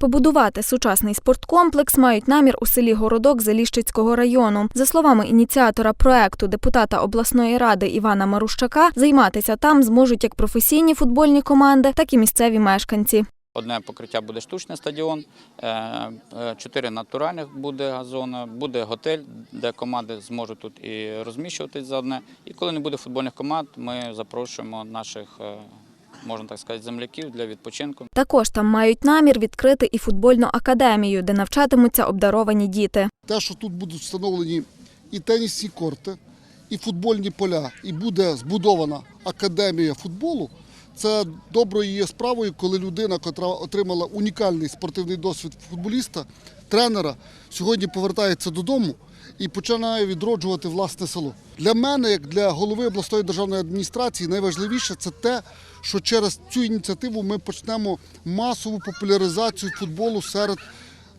Побудувати сучасний спорткомплекс мають намір у селі Городок Заліщицького району. За словами ініціатора проекту, депутата обласної ради Івана Марущака, займатися там зможуть як професійні футбольні команди, так і місцеві мешканці. Одне покриття буде штучний стадіон, е, е, чотири натуральних буде газони, буде готель, де команди зможуть тут і розміщуватись за одне. І коли не буде футбольних команд, ми запрошуємо наших, е, можна так сказати, земляків для відпочинку. Також там мають намір відкрити і футбольну академію, де навчатимуться обдаровані діти. те, що тут будуть встановлені і тенісні корти, і футбольні поля, і буде збудована академія футболу. Це доброю є справою, коли людина, яка отримала унікальний спортивний досвід футболіста, тренера, сьогодні повертається додому і починає відроджувати власне село. Для мене, як для голови обласної державної адміністрації, найважливіше це те, що через цю ініціативу ми почнемо масову популяризацію футболу серед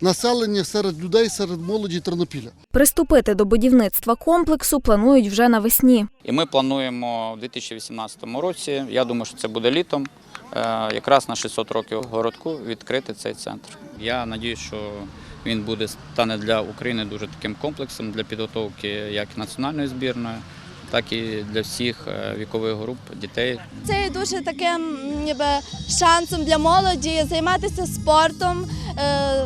населення, серед людей, серед молоді Тернопіля. Приступити до будівництва комплексу планують вже навесні. І ми плануємо у 2018 році, я думаю, що це буде літом, е, якраз на 600 років городку відкрити цей центр. Я сподіваюся, що він буде стане для України дуже таким комплексом для підготовки як національної збірної, так і для всіх е, вікових груп дітей. Це є дуже таким ніби шансом для молоді займатися спортом, е,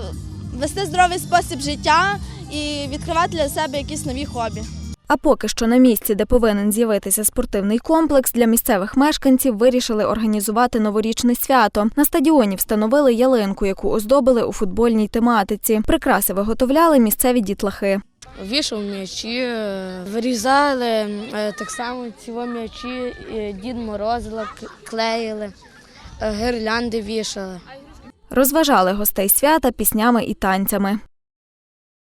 вести здоровий спосіб життя і відкривати для себе якісь нові хобі. А поки що на місці, де повинен з'явитися спортивний комплекс, для місцевих мешканців вирішили організувати новорічне свято. На стадіоні встановили ялинку, яку оздобили у футбольній тематиці. Прикраси виготовляли місцеві дітлахи. Вішав м'ячі, вирізали е, так само ці во м'ячі, е, Дід Морозила клеїли, е, гірлянди вішали. Розважали гостей свята піснями і танцями.